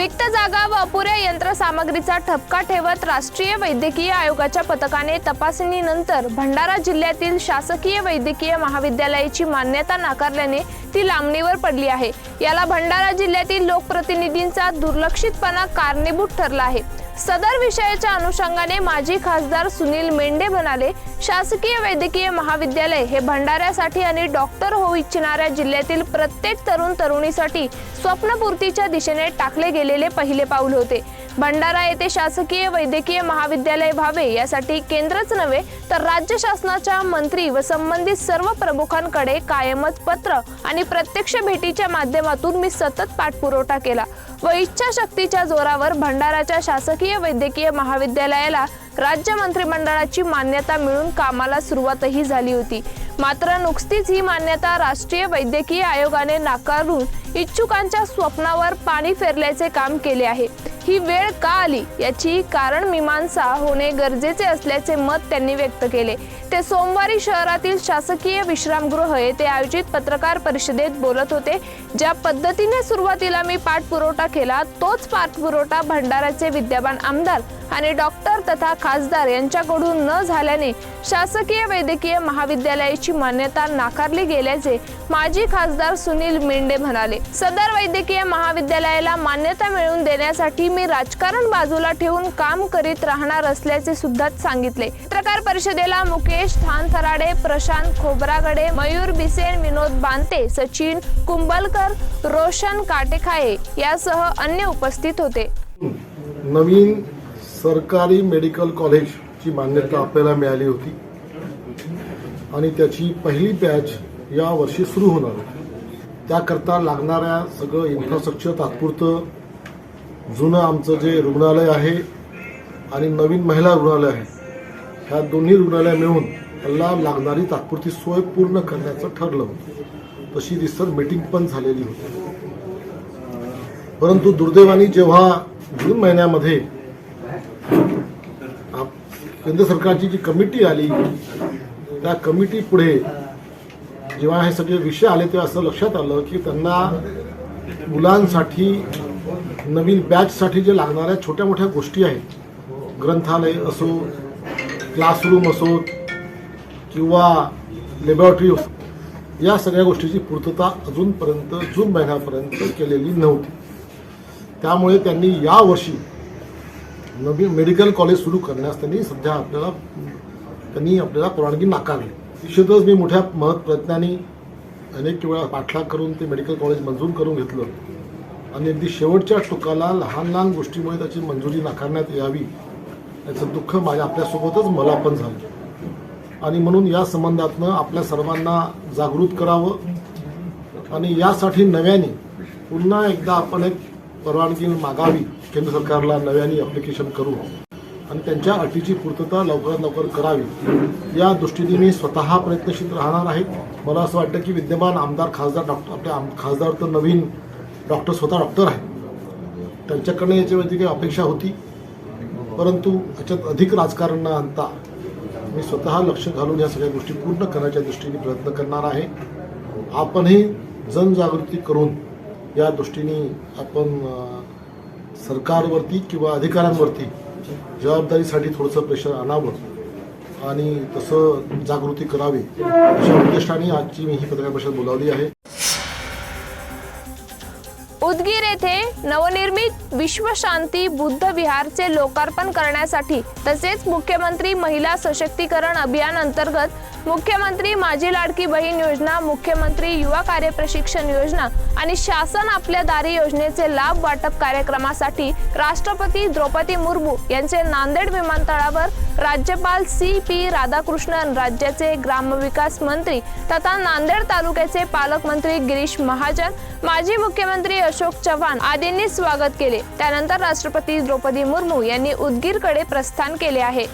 रिक्त जागा व अपुऱ्या यंत्रसामग्रीचा ठपका ठेवत राष्ट्रीय वैद्यकीय आयोगाच्या पथकाने तपासणीनंतर भंडारा जिल्ह्यातील शासकीय वैद्यकीय महाविद्यालयाची मान्यता नाकारल्याने ती लांबणीवर पडली आहे. याला भंडारा जिल्ह्यातील लोकप्रतिनिधींचा दुर्लक्षितपणा कारणीभूत ठरला आहे. सदर विषयाच्या अनुषंगाने माजी खासदार सुनील मेंढे म्हणाले शासकीय वैद्यकीय महाविद्यालय हे भंडाऱ्यासाठी आणि डॉक्टर होऊ इच्छिणाऱ्या जिल्ह्यातील प्रत्येक तरुण तरुणीसाठी स्वप्नपूर्तीच्या दिशेने टाकले गेलेले पहिले पाऊल होते. भंडारा येथे शासकीय वैद्यकीय महाविद्यालय व्हावे यासाठी केंद्रच नव्हे तर राज्य शासनाच्या मंत्री व संबंधित सर्व प्रमुखांकडे कायमच पत्र आणि प्रत्यक्ष भेटीच्या माध्यमातून मी सतत पाठपुरवठा केला. व इच्छाशक्तीच्या जोरावर भंडाराच्या शासकीय वैद्यकीय महाविद्यालयाला राज्य मंत्रिमंडळाची मान्यता मिळून कामाला सुरुवातही झाली होती. मात्र नुकतीच ही मान्यता राष्ट्रीय वैद्यकीय आयोगाने नाकारून इच्छुकांच्या स्वप्नावर पाणी फेरल्याचे काम केले आहे. ही वेळ का आली? याची कारण मीमांसा होणे गरजेचे असल्याचे मत त्यांनी व्यक्त केले. ते सोमवारी शहरातील शासकीय विश्रामगृह येथे आयोजित पत्रकार परिषदेत बोलत होते. ज्या पद्धतीने सुरुवातीला मी पाठपुरवठा केला तोच पाठपुरवठा भंडाराचे विद्यमान आमदार आणि डॉक्टर तथा खासदार यांच्याकडून न झाल्याने शासकीय वैद्यकीय महाविद्यालयाची मान्यता नाकारली गेल्याचे माजी खासदार सुनील मेंढे म्हणाले. सदर वैद्यकीय महाविद्यालयाला मान्यता मिळवून देण्यासाठी मी राजकारण बाजूला ठेवून काम करीत राहणार असल्याचे सुद्धा सांगितले. पत्रकार परिषदेला मुकेश थानथराडे प्रशांत खोबरागडे मयूर बिसेन विनोद बांते सचिन कुंभलकर रोशन काटेखाये यासह अन्य उपस्थित होते. नवीन सरकारी मेडिकल कॉलेजची मान्यता आपल्याला मिळाली होती. आणि त्याची पहिली बॅच या वर्षी सुरू होणार होती. त्याकरता लागणाऱ्या सगळं इन्फ्रास्ट्रक्चर तात्पुरतं जुनं आमचं जे रुग्णालय आहे आणि नवीन महिला रुग्णालय आहे ह्या दोन्ही रुग्णालय मिळून त्याला लागणारी तात्पुरती सोय पूर्ण करण्याचं ठरलं होतं. तशी रिसर मीटिंग पण झालेली होती. परंतु दुर्दैवाने जेव्हा जून महिन्यामध्ये केंद्र सरकारची जी कमिटी आली त्या कमिटी पुढे जेव्हा हे सगळे विषय आले तेव्हा असं लक्षात आलं की त्यांना मुलांसाठी नवीन बॅचसाठी जे लागणाऱ्या छोट्या मोठ्या गोष्टी आहेत ग्रंथालय असो क्लासरूम असो किंवा लॅबॉरेटरी असो या सगळ्या गोष्टीची पूर्तता अजूनपर्यंत जून महिन्यापर्यंत केलेली नव्हती. त्यामुळे त्यांनी यावर्षी नवीन मेडिकल कॉलेज सुरू करण्यास त्यांनी सध्या आपल्याला त्यांनी आपल्याला परवानगी नाकारली. निश्चितच मी मोठ्या महत् प्रयत्नांनी अनेक वेळा पाठलाग करून ते मेडिकल कॉलेज मंजूर करून घेतलं. आणि अगदी शेवटच्या टोकाला लहान लहान गोष्टीमुळे त्याची मंजुरी नाकारण्यात यावी याचं दुःख माझ्या आपल्यासोबतच मला पण झालं. आणि म्हणून या संबंधातनं आपल्या सर्वांना जागृत करावं. आणि यासाठी नव्याने पुन्हा एकदा आपण एक परवानगी मागावी केंद्र सरकारला नव्याने ॲप्लिकेशन करू. आणि त्यांच्या अटीची पूर्तता लवकरात लवकर करावी. या दृष्टीने मी स्वतः प्रयत्नशील राहणार आहे. मला असं वाटतं की विद्यमान आमदार खासदार डॉक्टर आपले आम खासदार तर नवीन डॉक्टर स्वतः डॉक्टर आहेत. त्यांच्याकडनं याच्यावरती काही अपेक्षा होती. परंतु याच्यात अधिक राजकारण न आणता मी स्वतः लक्ष घालून या सगळ्या गोष्टी पूर्ण करण्याच्या दृष्टीने प्रयत्न करणार आहे. आपणही जनजागृती करून या दृष्टीने आपण सरकारवरती किंवा अधिकाऱ्यांवरती जबाबदारीसाठी थोडंसं प्रेशर आणावं आणि तसं जागृती करावी अशा उद्देशाने आजची मी ही पत्रकार परिषद बोलावली आहे. उदगीर येथे नवनिर्मित विश्वशांती बुद्ध विहारचे लोकार्पण करण्यासाठी तसेच मुख्यमंत्री महिला सशक्तीकरण अभियान अंतर्गत मुख्यमंत्री माझी लाडकी बहीण योजना मुख्यमंत्री युवा कार्य प्रशिक्षण योजना आणि शासन आपल्या दारी योजनेचे लाभ वाटप कार्यक्रमासाठी राष्ट्रपती द्रौपदी मुर्मू यांचे नांदेड विमानतळावर राज्यपाल सी पी राधाकृष्णन राज्याचे ग्रामविकास मंत्री तथा नांदेड तालुक्याचे पालकमंत्री गिरीश महाजन माजी मुख्यमंत्री अशोक चव्हाण आदींनी स्वागत केले. त्यानंतर राष्ट्रपती द्रौपदी मुर्मू यांनी उदगीरकडे प्रस्थान केले आहे.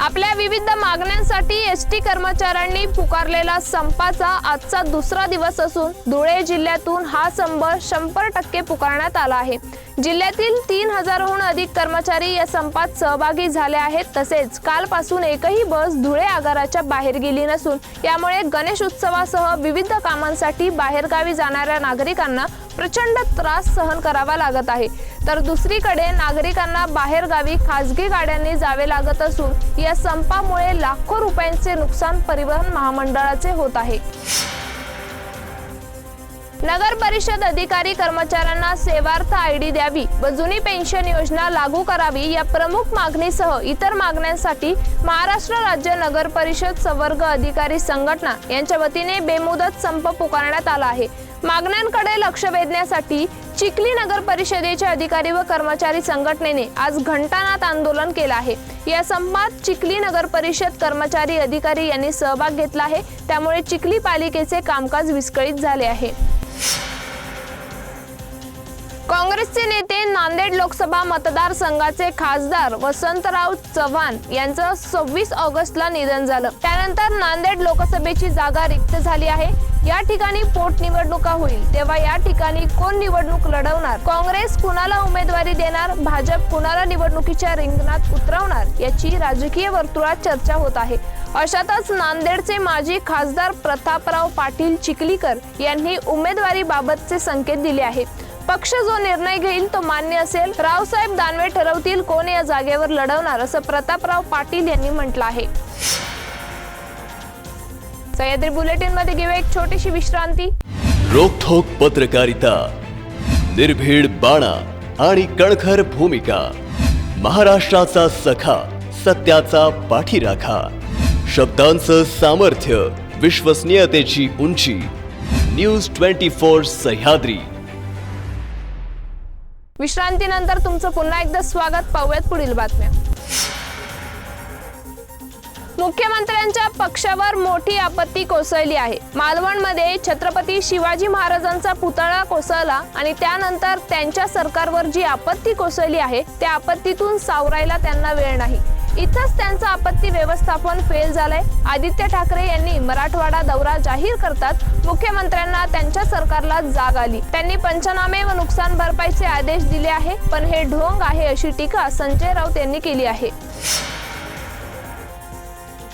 आपल्या विविध मागण्यांसाठी एस टी कर्मचाऱ्यांनी पुकारलेला संपाचा आजचा दुसरा दिवस असून धुळे जिल्ह्यातून हा संप शंभर टक्के पुकारण्यात आला आहे. जिल्ह्यातील तीन हजारहून अधिक कर्मचारी या संपात सहभागी झाले आहेत. तसेच कालपासून एकही बस धुळे आगाराच्या बाहेर गेली नसून यामुळे गणेश उत्सवासह विविध कामांसाठी बाहेरगावी जाणाऱ्या नागरिकांना प्रचंड त्रास सहन करावा लागत आहे. तर दुसरीकडे नागरिकांना बाहेरगावी खासगी गाड्यांनी जावे लागत असून या संपामुळे लाखो रुपयांचे नुकसान परिवहन महामंडळाचे होत आहे. नगर परिषद अधिकारी कर्मचाऱ्यांना सेवार्थ आय डी द्यावी व जुनी पेन्शन योजना लागू करावी या प्रमुख मागणीसह इतर मागण्यांसाठी महाराष्ट्र राज्य नगर परिषद संवर्ग अधिकारी संघटना यांच्या वतीने बेमुदत संप पुकारण्यात आला आहे. मागण्यांकडे लक्ष वेधण्यासाठी चिखली नगर परिषदेचे अधिकारी व कर्मचारी संघटनेने आज घंटानाथ आंदोलन केलं आहे. या संपात चिखली नगर परिषद कर्मचारी अधिकारी यांनी सहभाग घेतला आहे. त्यामुळे चिखली पालिकेचे कामकाज विस्कळीत झाले आहे. काँग्रेसचे नेते नांदेड लोकसभा मतदारसंघाचे खासदार वसंतराव चव्हाण यांचं सव्वीस ऑगस्टला निधन झालं. त्यानंतर नांदेड लोकसभेची जागा रिक्त झाली आहे. या ठिकाणी पोटनिवडणुका होईल. तेव्हा या ठिकाणी कोण निवडणूक लढवणार? काँग्रेस कुणाला उमेदवारी देणार? भाजप कुणाला निवडणुकीच्या रिंगणात उतरवणार? याची राजकीय वर्तुळात चर्चा होत आहे. अशातच नांदेडचे माजी खासदार प्रतापराव पाटील चिखलीकर यांनी उमेदवारीबाबतचे संकेत दिले आहेत. पक्ष जो निर्णय घेईल तो मान्य असेल. रावसाहेब दानवे ठरवतील कोण या जागेवर लढवणार असं प्रतापराव पाटील यांनी म्हटलं आहे. सह्याद्री बुलेटिनमध्ये घेऊ एक छोटीशी विश्रांती. रोखोक पत्रकारिता निर्भीड बाणा आणि कणखर भूमिका महाराष्ट्राचा सखा सत्याचा पाठीराखा. शब्दांचं सामर्थ्य विश्वसनीयतेची उंची. News twenty four Sahyadri. विश्रांतीनंतर तुमचं पुन्हा एकदा स्वागत. पाहूयात पुढील बातम्या. मुख्यमंत्र्यांच्या पक्षावर मोठी आपत्ती कोसळली आहे. मालवणमध्ये छत्रपती शिवाजी महाराजांचा पुतळा कोसळला आणि त्यानंतर त्यांच्या सरकारवर जी आपत्ती कोसळली आहे त्या आपत्तीतून सावरायला त्यांना वेळ नाही. इथंच त्यांचं आपत्ती व्यवस्थापन फेल झालंय. आदित्य ठाकरे यांनी मराठवाडा दौरा जाहीर करतात. मुख्यमंत्र्यांना त्यांच्या सरकारला जाग आली. त्यांनी पंचनामे व नुकसान भरपाईचे आदेश दिले आहे पण हे ढोंग आहे अशी टीका संजय राऊत यांनी केली आहे.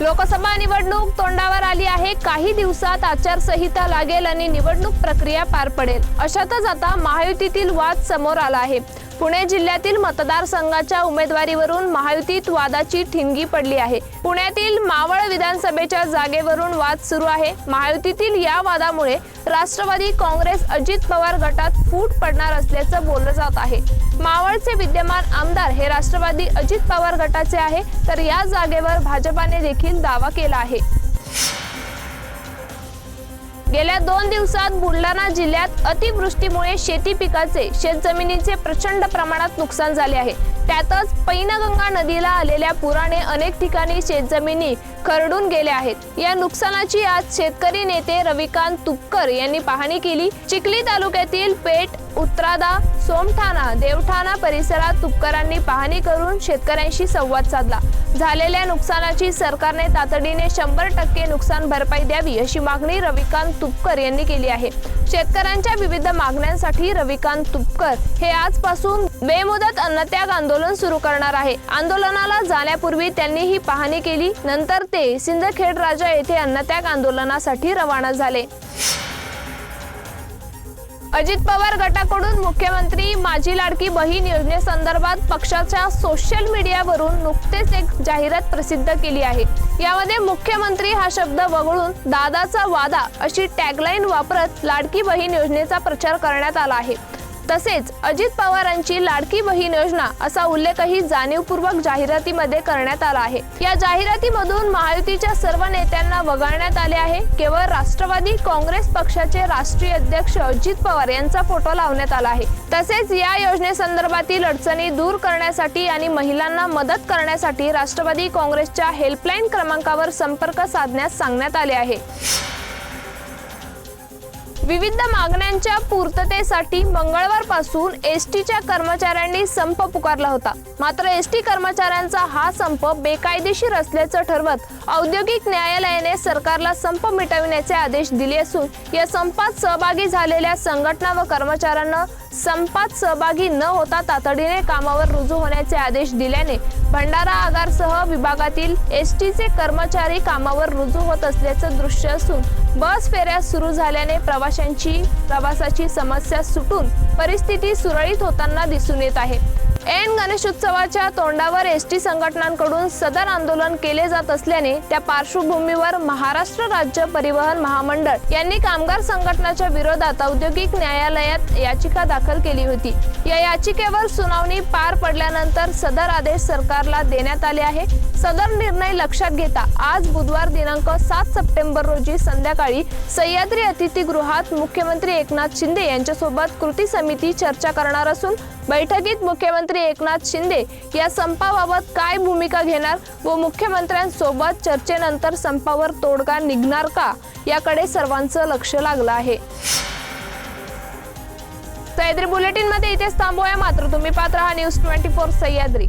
लोकसभा निवडणूक तोंडावर आली आहे. काही दिवसात आचारसंहिता लागेल आणि निवडणूक प्रक्रिया पार पडेल. अशातच आता महायुतीतील वाद समोर आला आहे. पुणे जिल्ह्यातील मतदारसंघाच्या उमेदवारीवरून महायुतीत वादाची ठिणगी पडली आहे. पुण्यातील मावळ विधानसभेच्या जागेवरून वाद सुरू आहे. महायुतीतील या वादामुळे राष्ट्रवादी काँग्रेस अजित पवार गटात फूट पडणार असल्याचं बोललं जात आहे. मावळचे विद्यमान आमदार हे राष्ट्रवादी अजित पवार गटाचे आहे तर या जागेवर भाजपाने देखील दावा केला आहे. गेल्या दोन दिवसात बुलढाणा जिल्ह्यात अतिवृष्टीमुळे शेती पिकाचे शेतजमिनीचे प्रचंड प्रमाणात नुकसान झाले आहे. त्यातच पैनगंगा नदीला आलेल्या पुराने अनेक ठिकाणी शेतजमिनी खरडून गेले आहेत. या नुकसानाची आज शेतकरी नेते रविकांत तुपकर यांनी पाहणी केली. चिखली तालुक्यातील पेठ उत्रादा सोमठाणा देवठाणा परिसरात तुपकरांनी पाहणी करून शेतकऱ्यांशी संवाद साधला. झालेल्या नुकसानाची सरकारने तातडीने शंभर टक्के नुकसान भरपाई द्यावी अशी मागणी रविकांत तुपकर यांनी केली आहे. शेतकऱ्यांच्या विविध मागण्यांसाठी रविकांत तुपकर हे आजपासून बेमुदत अन्नत्याग आंदोलन सुरू करणार आहे. आंदोलनाला जाण्यापूर्वी त्यांनी ही पाहणी केली. नंतर ते सिंदखेड राजा येथे अन्नत्याग आंदोलनासाठी रवाना झाले. अजित पवार गटाकडून मुख्यमंत्री माझी लाडकी बहीण योजनेसंदर्भात पक्षाच्या सोशल मीडियावरून नुकतेच एक जाहिरात प्रसिद्ध केली आहे. यामध्ये मुख्यमंत्री हा शब्द वगळून दादाचा वादा अशी टॅगलाईन वापरत लाडकी बहीण योजनेचा प्रचार करण्यात आला आहे. तसेच अजित पवारांची लाडकी बहीण योजना असा उल्लेखही जाणीवपूर्वक जाहिरातीमध्ये करण्यात आला आहे. या जाहिरातीमधून महायुतीच्या सर्व नेत्यांना वगळण्यात आले आहे. केवळ राष्ट्रवादी काँग्रेस पक्षाचे राष्ट्रीय अध्यक्ष अजित पवार यांचा फोटो लावण्यात आला आहे. तसेच या योजनेसंदर्भातील अडचणी दूर करण्यासाठी आणि महिलांना मदत करण्यासाठी राष्ट्रवादी काँग्रेसच्या हेल्पलाईन क्रमांकावर संपर्क साधण्यास सांगण्यात आले आहे. विविध मागण्यांच्या पूर्ततेसाठी मंगळवारपासून एस टीच्या कर्मचाऱ्यांनी संप पुकारला होता. मात्र एस टी कर्मचाऱ्यांचा हा संप बेकायदेशीर असल्याचं ठरवत औद्योगिक न्यायालयाने सरकारला संप मिटविण्याचे आदेश दिले असून या संपात सहभागी झालेल्या संघटना व कर्मचाऱ्यांना संपात सहभागी न होता तातडीने कामावर रुजू होण्याचे आदेश दिल्याने भंडारा आगारसह विभागातील एस टीचे कर्मचारी कामावर रुजू होत असल्याचं दृश्य असून बस फेऱ्या सुरू झाल्याने प्रवाशांची प्रवासाची समस्या सुटून परिस्थिती सुरळीत होताना दिसून येत आहे. ऐन गणेशोत्सवाच्या तोंडावर एस टी संघटनांकडून सदर आंदोलन केले जात असल्याने त्या पार्श्वभूमीवर महाराष्ट्र राज्य परिवहन महामंडळ यांनी कामगार संघटनाच्या विरोधात औद्योगिक न्यायालयात याचिका दाखल केली होती. या याचिकेवर सुनावणी पार पडल्यानंतर सदर आदेश सरकारला देण्यात आले आहे. सदर निर्णय लक्षात घेता आज बुधवार दिनांक सात सप्टेंबर रोजी संध्याकाळी सह्याद्री अतिथीगृहात मुख्यमंत्री एकनाथ शिंदे यांच्यासोबत कृती समिती चर्चा करणार असून बैठकीत मुख्यमंत्री एकनाथ शिंदे या संपाबाबत काय भूमिका घेणार व मुख्यमंत्र्यांसोबत चर्चेनंतर संपावर तोडगा निघणार का? याकडे सर्वांचं लक्ष लागलं आहे. सह्याद्री बुलेटिनमध्ये इथेच थांबूया. मात्र तुम्ही पात्र हा न्यूज ट्वेंटी फोर सह्याद्री.